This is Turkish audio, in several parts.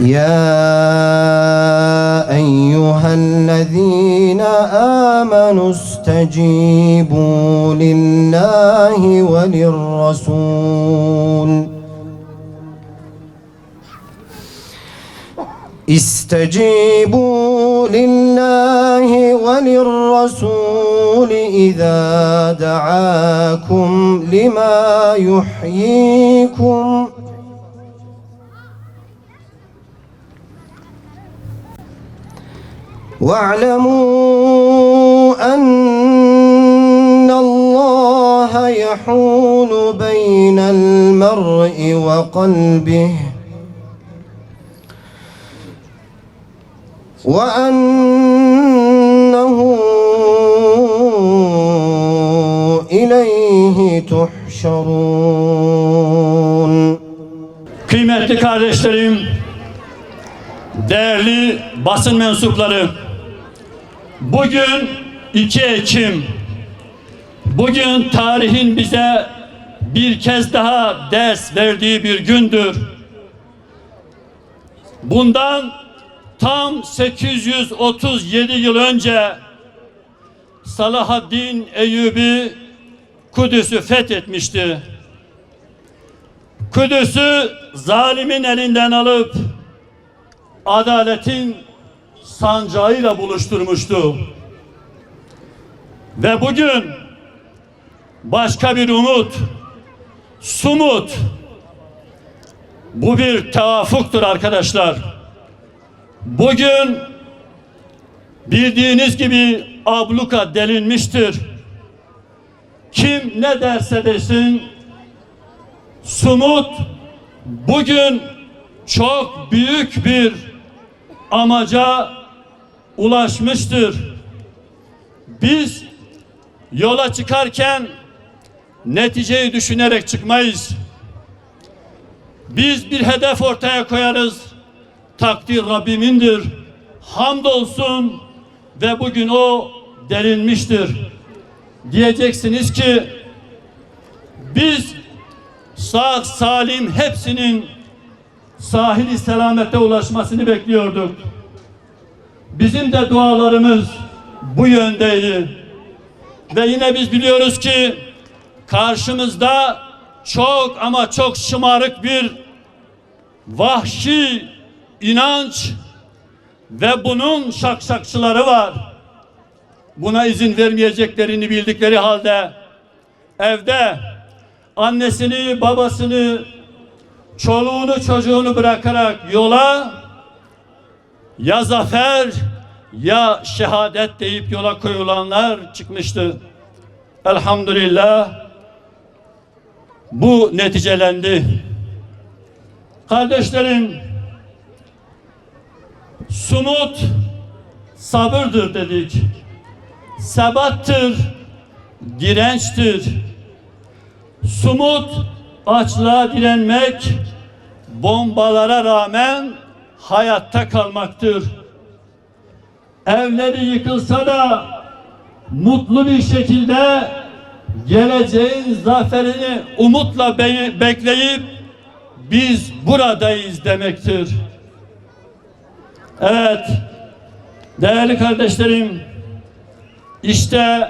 يا أيها الذين آمنوا استجيبوا لله وللرسول. استجيبوا لله وللرسول إذا دعاكم لما يحييكم. واعلموا أن الله يحول بين المرء وقلبه وأنه إليه تحشرون. Kıymetli kardeşlerim, değerli basın mensupları, bugün 2 Ekim, bugün tarihin bize bir kez daha ders verdiği bir gündür. Bundan tam 837 yıl önce Salahaddin Eyyubi Kudüs'ü fethetmişti. Kudüs'ü zalimin elinden alıp adaletin sancağıyla buluşturmuştu. Ve bugün başka bir umut, sumut, bu bir tevafuktur arkadaşlar. Bugün bildiğiniz gibi abluka delinmiştir. Kim ne derse desin Sumut bugün çok büyük bir amaca ulaşmıştır. Biz yola çıkarken neticeyi düşünerek çıkmayız. Biz bir hedef ortaya koyarız. Takdir Rabbimindir. Hamdolsun ve bugün o derinmiştir. Diyeceksiniz ki biz sağ salim hepsinin sahili selamete ulaşmasını bekliyorduk. Bizim de dualarımız bu yöndeydi. Ve yine biz biliyoruz ki karşımızda çok ama çok şımarık bir vahşi inanç ve bunun şakşakçıları var. Buna izin vermeyeceklerini bildikleri halde evde annesini, babasını, çoluğunu, çocuğunu bırakarak yola ya zafer ya şehadet deyip yola koyulanlar çıkmıştı. Elhamdülillah bu neticelendi. Kardeşlerim sumut sabırdır dedik. Sebattır, dirençtir. Sumut açlığa direnmek, bombalara rağmen hayatta kalmaktır. Evleri yıkılsa da mutlu bir şekilde geleceğin zaferini umutla be- bekleyip biz buradayız demektir. Evet, değerli kardeşlerim, işte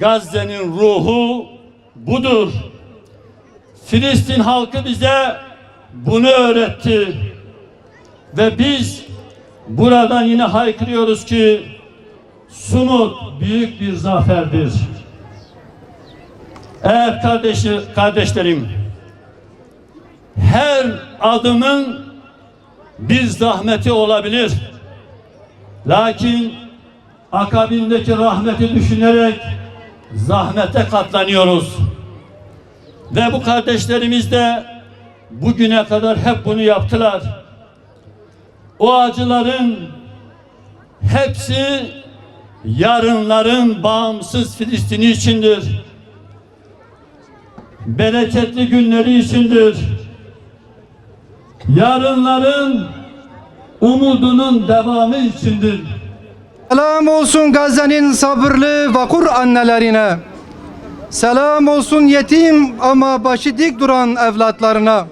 Gazze'nin ruhu budur. Filistin halkı bize bunu öğretti. Ve biz buradan yine haykırıyoruz ki Sumut büyük bir zaferdir. Evet kardeşi, kardeşlerim, her adımın bir zahmeti olabilir. Lakin akabindeki rahmeti düşünerek zahmete katlanıyoruz. Ve bu kardeşlerimiz de bugüne kadar hep bunu yaptılar. O acıların hepsi yarınların bağımsız Filistin'i içindir. Bereketli günleri içindir. Yarınların umudunun devamı içindir. Selam olsun Gazze'nin sabırlı vakur annelerine. Selam olsun yetim ama başı dik duran evlatlarına.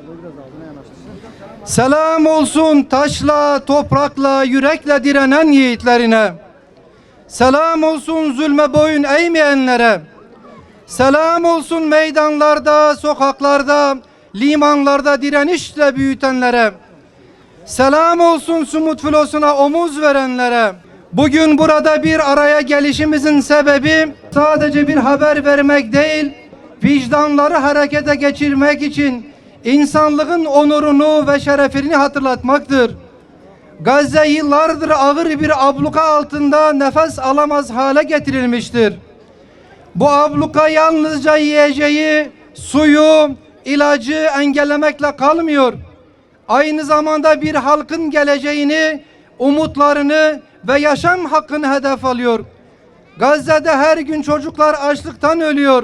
Selam olsun taşla, toprakla, yürekle direnen yiğitlerine. Selam olsun zulme boyun eğmeyenlere. Selam olsun meydanlarda, sokaklarda, limanlarda direnişle büyütenlere. Selam olsun Sumut filosuna omuz verenlere. Bugün burada bir araya gelişimizin sebebi sadece bir haber vermek değil, vicdanları harekete geçirmek için insanlığın onurunu ve şerefini hatırlatmaktır. Gazze yıllardır ağır bir abluka altında nefes alamaz hale getirilmiştir. Bu abluka yalnızca yiyeceği, suyu, ilacı engellemekle kalmıyor. Aynı zamanda bir halkın geleceğini, umutlarını ve yaşam hakkını hedef alıyor. Gazze'de her gün çocuklar açlıktan ölüyor.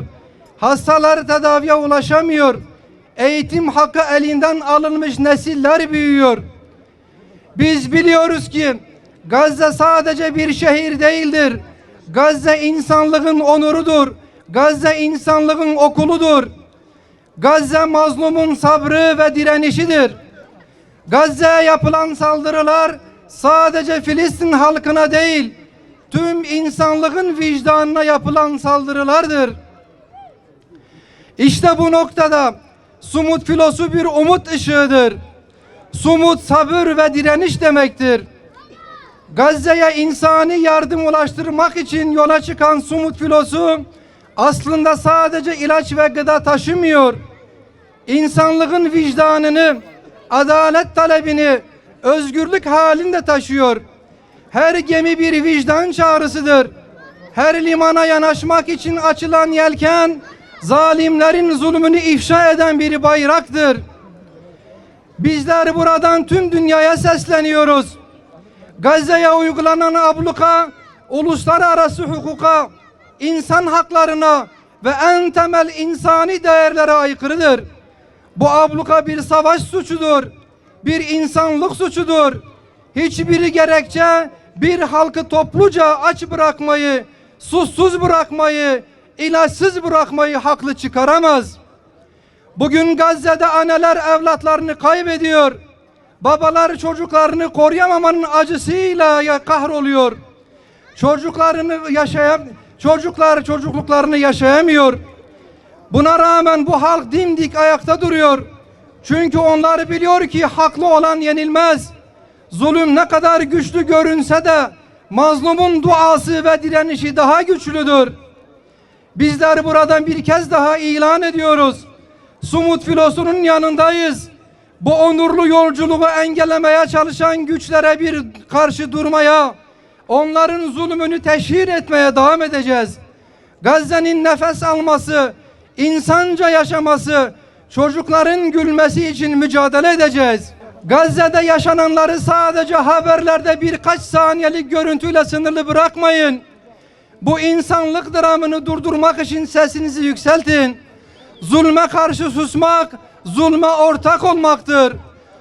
Hastalar tedaviye ulaşamıyor. Eğitim hakkı elinden alınmış nesiller büyüyor. Biz biliyoruz ki Gazze sadece bir şehir değildir. Gazze insanlığın onurudur. Gazze insanlığın okuludur. Gazze mazlumun sabrı ve direnişidir. Gazze'ye yapılan saldırılar sadece Filistin halkına değil, tüm insanlığın vicdanına yapılan saldırılardır. İşte bu noktada Sumut filosu bir umut ışığıdır. Sumut sabır ve direniş demektir. Gazze'ye insani yardım ulaştırmak için yola çıkan Sumut filosu aslında sadece ilaç ve gıda taşımıyor. İnsanlığın vicdanını, adalet talebini, özgürlük halinde taşıyor. Her gemi bir vicdan çağrısıdır. Her limana yanaşmak için açılan yelken, zalimlerin zulmünü ifşa eden bir bayraktır. Bizler buradan tüm dünyaya sesleniyoruz. Gazze'ye uygulanan abluka, uluslararası hukuka, insan haklarına ve en temel insani değerlere aykırıdır. Bu abluka bir savaş suçudur. Bir insanlık suçudur. Hiçbir gerekçe bir halkı topluca aç bırakmayı, susuz bırakmayı, ilaçsız bırakmayı haklı çıkaramaz. Bugün Gazze'de anneler evlatlarını kaybediyor. Babalar çocuklarını koruyamamanın acısıyla kahroluyor. Çocuklarını yaşayam çocuklar çocukluklarını yaşayamıyor. Buna rağmen bu halk dimdik ayakta duruyor. Çünkü onlar biliyor ki haklı olan yenilmez. Zulüm ne kadar güçlü görünse de mazlumun duası ve direnişi daha güçlüdür. Bizler buradan bir kez daha ilan ediyoruz. Sumut filosunun yanındayız. Bu onurlu yolculuğu engellemeye çalışan güçlere bir karşı durmaya, onların zulmünü teşhir etmeye devam edeceğiz. Gazze'nin nefes alması, insanca yaşaması, çocukların gülmesi için mücadele edeceğiz. Gazze'de yaşananları sadece haberlerde birkaç saniyelik görüntüyle sınırlı bırakmayın. Bu insanlık dramını durdurmak için sesinizi yükseltin. Zulme karşı susmak, zulme ortak olmaktır.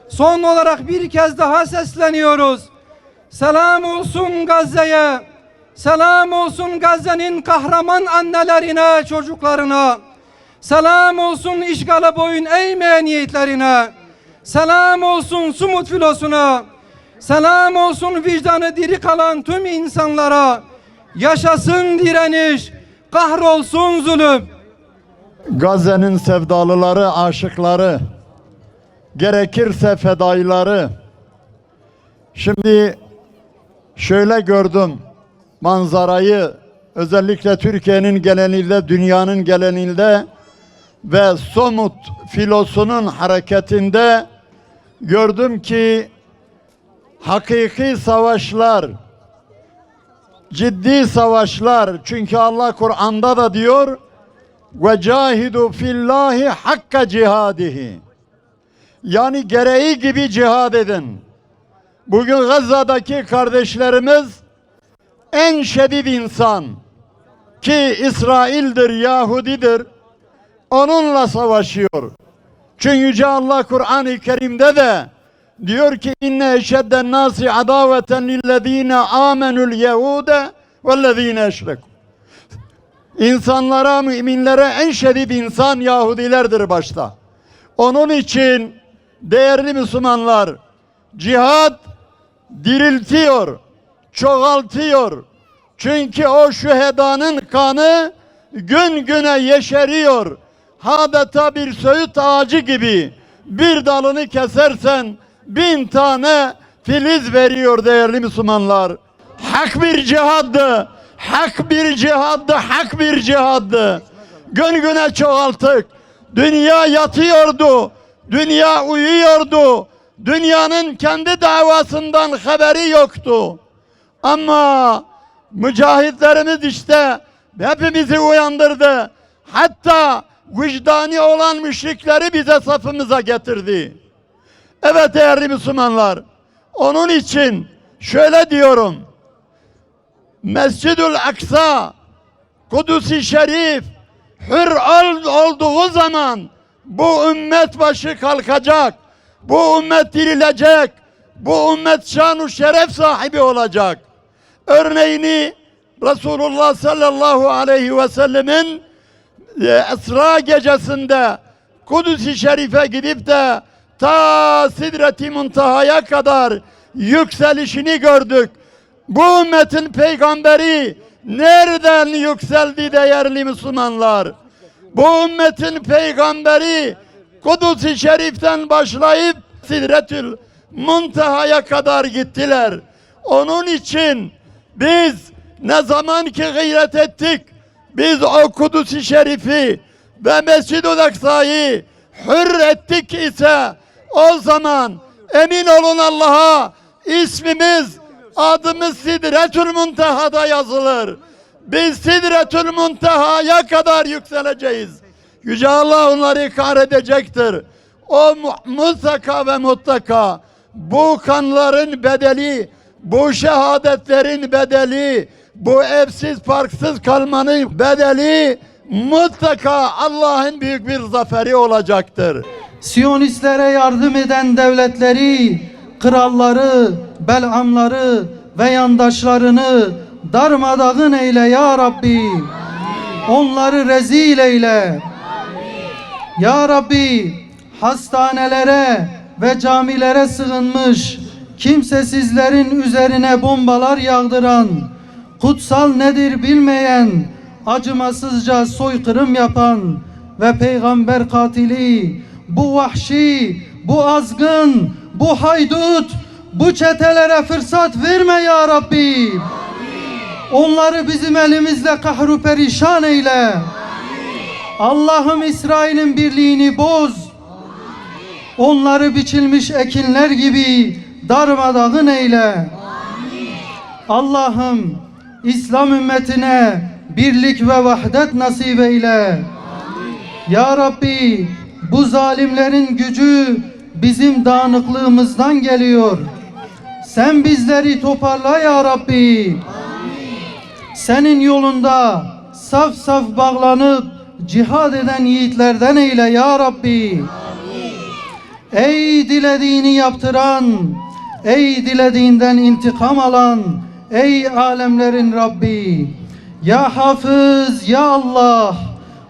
Son olarak bir kez daha sesleniyoruz. Selam olsun Gazze'ye. Selam olsun Gazze'nin kahraman annelerine, çocuklarına. Selam olsun işgale boyun eğmeyen yiğitlerine. Selam olsun Sumut filosuna. Selam olsun vicdanı diri kalan tüm insanlara. Yaşasın direniş, kahrolsun zulüm. Gazze'nin sevdalıları, aşıkları, gerekirse fedaileri. Şimdi şöyle gördüm manzarayı özellikle Türkiye'nin genelinde, dünyanın genelinde ve somut filosunun hareketinde gördüm ki hakiki savaşlar, ciddi savaşlar çünkü Allah Kur'an'da da diyor ve cahidu fillahi hakka cihadihi. Yani gereği gibi cihad edin. Bugün Gazze'deki kardeşlerimiz en şedid insan ki İsrail'dir, Yahudidir. Onunla savaşıyor. Çünkü Yüce Allah Kur'an-ı Kerim'de de diyor ki inne eşedden nasi adaveten lillezine amenul yehude vellezine eşreku. İnsanlara, müminlere en şiddet insan Yahudilerdir başta. Onun için değerli Müslümanlar, cihad diriltiyor, çoğaltıyor. Çünkü o şühedanın kanı gün güne yeşeriyor. Adeta bir söğüt ağacı gibi bir dalını kesersen bin tane filiz veriyor değerli Müslümanlar. Hak bir cihaddı. Hak bir cihaddı. Hak bir cihaddı. Gün güne çoğalttık. Dünya yatıyordu. Dünya uyuyordu. Dünyanın kendi davasından haberi yoktu. Ama mücahitlerimiz işte hepimizi uyandırdı. Hatta vicdani olan müşrikleri bize safımıza getirdi. Evet değerli Müslümanlar. Onun için şöyle diyorum. Mescidül Aksa, Kudüs-i Şerif hür ol- olduğu zaman bu ümmet başı kalkacak. Bu ümmet dirilecek. Bu ümmet şanu şeref sahibi olacak. Örneğini Resulullah sallallahu aleyhi ve sellemin Esra gecesinde Kudüs-i Şerif'e gidip de ta Sidret-i Muntaha'ya kadar yükselişini gördük. Bu ümmetin peygamberi nereden yükseldi değerli Müslümanlar? Bu ümmetin peygamberi Kudüs-i Şerif'ten başlayıp Sidretül Muntaha'ya kadar gittiler. Onun için biz ne zaman ki gayret ettik, biz o Kudüs-i Şerif'i ve Mescid-i Aksa'yı hür ettik ise o zaman emin olun Allah'a ismimiz, adımız Sidretül Muntaha'da yazılır. Biz Sidretül Muntaha'ya kadar yükseleceğiz. Yüce Allah onları kahredecektir. O mu- mutlaka ve mutlaka bu kanların bedeli, bu şehadetlerin bedeli, bu evsiz parksız kalmanın bedeli mutlaka Allah'ın büyük bir zaferi olacaktır. Siyonistlere yardım eden devletleri, kralları, belamları ve yandaşlarını darmadağın eyle ya Rabbi. Onları rezil eyle. Ya Rabbi hastanelere ve camilere sığınmış kimsesizlerin üzerine bombalar yağdıran kutsal nedir bilmeyen acımasızca soykırım yapan ve peygamber katili bu vahşi bu azgın bu haydut bu çetelere fırsat verme ya Rabbi. Onları bizim elimizle kahru perişan eyle. Allah'ım İsrail'in birliğini boz. Onları biçilmiş ekinler gibi darmadağın eyle. Allah'ım İslam ümmetine birlik ve vahdet nasip eyle. Ya Rabbi bu zalimlerin gücü bizim dağınıklığımızdan geliyor. Sen bizleri toparla ya Rabbi. Senin yolunda saf saf bağlanıp cihad eden yiğitlerden eyle ya Rabbi. Ey dilediğini yaptıran, ey dilediğinden intikam alan, ey alemlerin Rabbi. Ya Hafız, ya Allah,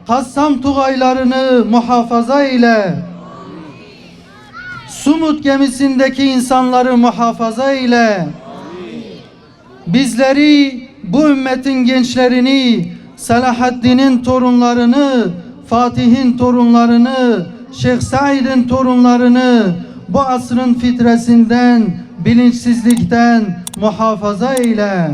Kassam tugaylarını muhafaza eyle. Sumut gemisindeki insanları muhafaza eyle. Bizleri, bu ümmetin gençlerini, Selahaddin'in torunlarını, Fatih'in torunlarını, Şeyh Said'in torunlarını bu asrın fitresinden, bilinçsizlikten muhafaza eyle.